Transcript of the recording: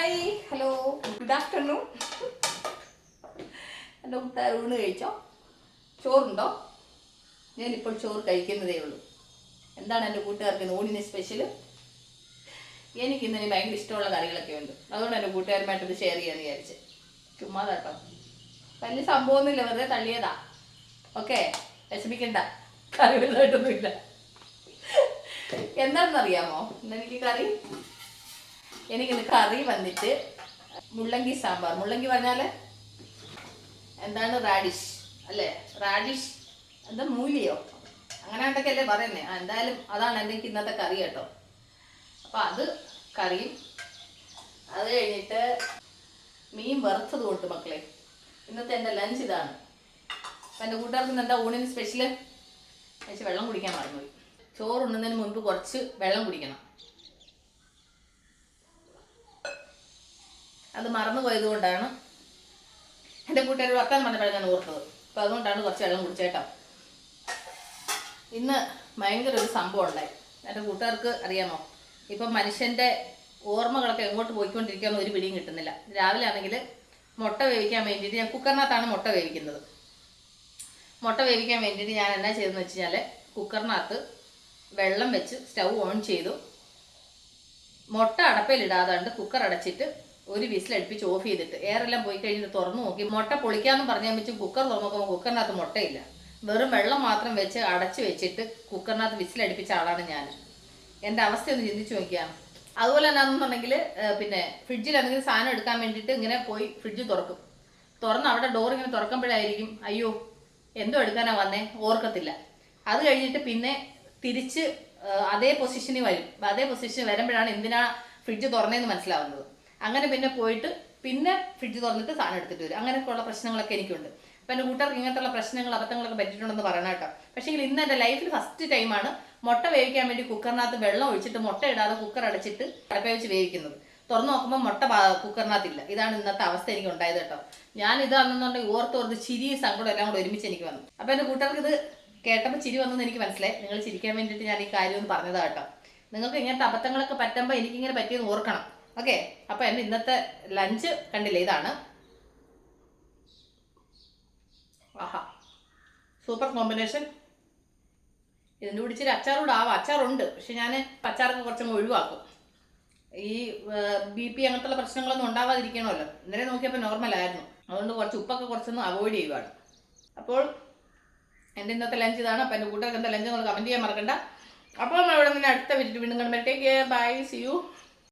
Hi hello good afternoon എന്റെ കൂട്ടുകാർ ഊണ് കഴിച്ചോ? ചോറുണ്ടോ? ഞാനിപ്പോൾ ചോറ് കഴിക്കുന്നതേ ഉള്ളൂ. എന്താണ് എന്റെ കൂട്ടുകാർക്ക് ഊണിന് സ്പെഷ്യൽ എനിക്ക് ഇന്ന് ഭയങ്കര ഇഷ്ടമുള്ള കറികളൊക്കെ ഉണ്ട്. അതുകൊണ്ട് എന്റെ കൂട്ടുകാരുമായിട്ട് ഇത് ഷെയർ ചെയ്യാമെന്ന് വിചാരിച്ച്. ചുമ്മാ കേട്ടോ. വലിയ സംഭവമൊന്നുമില്ല വെറുതെ തള്ളിയതാ. ഓക്കെ വിഷമിക്കണ്ട. കറി വലുതായിട്ടൊന്നുമില്ല. എന്താണെന്നറിയാമോ? എന്നെനിക്ക് കറി എനിക്കിന്ന് കറി വന്നിട്ട് മുള്ളങ്കി സാമ്പാർ. മുള്ളങ്കി പറഞ്ഞാൽ എന്താണ് റാഡിഷ് അല്ലേ? റാഡിഷ് എന്താ മൂലിയോ? അങ്ങനെ ഉണ്ടൊക്കെയല്ലേ പറയുന്നേ. ആ, എന്തായാലും അതാണ് എന്റെ ഇന്നത്തെ കറി കേട്ടോ. അപ്പം അത് കറിയും. അത് കഴിഞ്ഞിട്ട് മീൻ വറുത്തത് കൊണ്ട് മക്കളെ ഇന്നത്തെ എന്റെ ലഞ്ച് ഇതാണ്. അപ്പം എന്റെ കൂട്ടുകാർക്ക് ഇന്ന് എന്താ ഊണിന് സ്പെഷ്യൽ വെള്ളം കുടിക്കാൻ മറന്നുപോയി. ചോറ് ഉണ്ണുന്നതിന് മുൻപ് കുറച്ച് വെള്ളം കുടിക്കണം. അത് മറന്നു പോയത് കൊണ്ടാണ് എന്റെ കൂട്ടുകാർ വർത്താൻ പറഞ്ഞപ്പോഴാണ് ഞാൻ ഓർത്തത്. അപ്പോൾ അതുകൊണ്ടാണ് കുറച്ച് വെള്ളം കുടിച്ചേട്ടോ ഇന്ന് ഭയങ്കര ഒരു സംഭവം ഉണ്ടായി. എന്റെ കൂട്ടുകാർക്ക് അറിയാമോ? ഇപ്പം മനുഷ്യന്റെ ഓർമ്മകളൊക്കെ എങ്ങോട്ട് പോയിക്കൊണ്ടിരിക്കുകയെന്ന് ഒരു പിടിയും കിട്ടുന്നില്ല. രാവിലെ ആണെങ്കിൽ മുട്ട വേവിക്കാൻ വേണ്ടിയിട്ട് ഞാൻ കുക്കറിനകത്താണ് മുട്ട വേവിക്കുന്നത്. മുട്ട വേവിക്കാൻ വേണ്ടിയിട്ട് ഞാൻ എന്നാ ചെയ്തെന്ന് വെച്ച് കഴിഞ്ഞാൽ കുക്കറിനകത്ത് വെള്ളം വെച്ച് സ്റ്റൗ ഓൺ ചെയ്തു. മുട്ട അടപ്പയിലിടാതാണ്ട് കുക്കർ അടച്ചിട്ട് ഒരു വിസിലടുപ്പിച്ച് ഓഫ് ചെയ്തിട്ട് എയറെല്ലാം പോയി കഴിഞ്ഞിട്ട് തുറന്നു നോക്കി. മുട്ട പൊളിക്കാന്ന് പറഞ്ഞാൽ വെച്ച് കുക്കർ തുറന്നു കുക്കറിനകത്ത് മുട്ടയില്ല. വെറും വെള്ളം മാത്രം വെച്ച് അടച്ചു വെച്ചിട്ട് കുക്കറിനകത്ത് വിസിലടുപ്പിച്ച ആളാണ് ഞാൻ. എന്റെ അവസ്ഥ ഒന്ന് ചിന്തിച്ചു നോക്കിയാണ് അതുപോലെ എന്നാണെന്നുണ്ടെങ്കിൽ പിന്നെ ഫ്രിഡ്ജിൽ എന്തെങ്കിലും സാധനം എടുക്കാൻ വേണ്ടിയിട്ട് ഇങ്ങനെ പോയി ഫ്രിഡ്ജ് തുറക്കും. തുറന്ന് അവിടെ ഡോർ ഇങ്ങനെ തുറക്കുമ്പോഴായിരിക്കും അയ്യോ എന്തോ എടുക്കാനാ വന്നേ? ഓർക്കത്തില്ല. അത് കഴിഞ്ഞിട്ട് പിന്നെ തിരിച്ച് അതേ പൊസിഷനിൽ വരും. അതേ പൊസിഷനിൽ വരുമ്പോഴാണ് എന്തിനാ ഫ്രിഡ്ജ് തുറന്നേന്ന് മനസ്സിലാവുന്നത്. അങ്ങനെ പിന്നെ പോയിട്ട് പിന്നെ ഫ്രിഡ്ജ് തുറന്നിട്ട് സാധനം എടുത്തിട്ട് വരും. അങ്ങനെയൊക്കെയുള്ള പ്രശ്നങ്ങളൊക്കെ എനിക്കുണ്ട്. അപ്പം എന്റെ കൂട്ടുകാർക്ക് ഇങ്ങനത്തുള്ള പ്രശ്നങ്ങൾ അബദ്ധങ്ങളൊക്കെ പറ്റിയിട്ടുണ്ടെന്ന് പറയണം കേട്ടോ. പക്ഷേ ഇന്ന് എന്റെ ലൈഫിൽ ഫസ്റ്റ് ടൈമാണ് മുട്ട വേവിക്കാൻ വേണ്ടി കുക്കറിനകത്ത് വെള്ളം ഒഴിച്ചിട്ട് മുട്ട ഇടാതെ കുക്കർ അടച്ചിട്ട് അടപ്പ വെച്ച് വേവിക്കുന്നത്. തുറന്നു നോക്കുമ്പോൾ മുട്ട കുക്കറിനകത്ത് കുക്കറിനകത്തില്ല ഇതാണ് ഇന്നത്തെ അവസ്ഥ എനിക്ക് ഉണ്ടായത് കേട്ടോ. ഞാൻ ഇതാണെന്നുണ്ടെങ്കിൽ ഓർത്ത് ചിരി സങ്കടം എല്ലാം കൂടെ ഒരുമിച്ച് എനിക്ക് വന്നു. അപ്പോൾ എന്റെ കൂട്ടുകാർക്ക് ഇത് കേട്ടപ്പോൾ ചിരി വന്നെന്ന് എനിക്ക് മനസ്സിലായി. നിങ്ങൾ ചിരിക്കാൻ വേണ്ടിയിട്ട് ഞാൻ ഈ കാര്യം ഒന്ന് പറഞ്ഞതാ കേട്ടോ. നിങ്ങൾക്ക് ഇങ്ങനത്തെ അബദ്ധങ്ങളൊക്കെ പറ്റുമ്പോൾ എനിക്കിങ്ങനെ പറ്റിയെന്ന് ഓർക്കണം. ഓക്കെ അപ്പോൾ എന്റെ ഇന്നത്തെ ലഞ്ച് കണ്ടില്ലേ? ഇതാണ്. ആഹാ സൂപ്പർ കോമ്പിനേഷൻ ഇതിന്റെ കൂടി ഇച്ചിരി അച്ചാറൂടെ ആവാം. അച്ചാറുണ്ട് പക്ഷെ ഞാൻ അച്ചാറൊക്കെ കുറച്ചങ്ങ് ഒഴിവാക്കും. ഈ ബി പി അങ്ങനത്തെ പ്രശ്നങ്ങളൊന്നും ഉണ്ടാവാതിരിക്കണമല്ലോ. ഇന്നലെ നോക്കിയപ്പോൾ നോർമൽ ആയിരുന്നു. അതുകൊണ്ട് കുറച്ച് ഉപ്പൊക്കെ കുറച്ചൊന്ന് അവോയ്ഡ് ചെയ്യുവാണ്. അപ്പോൾ എന്റെ ഇന്നത്തെ ലഞ്ച് ഇതാണ്. അപ്പോൾ എന്റെ കൂട്ടുകാർക്ക് എന്താ ലഞ്ച് നിങ്ങൾ കമന്റ് ചെയ്യാൻ മറക്കണ്ട. അപ്പോൾ നമ്മൾ ഇവിടെ നിന്ന് അടുത്ത വീട്ടിൽ വീണ്ടും കണ്ടുമ്പോഴത്തേക്ക് ബൈ സി യു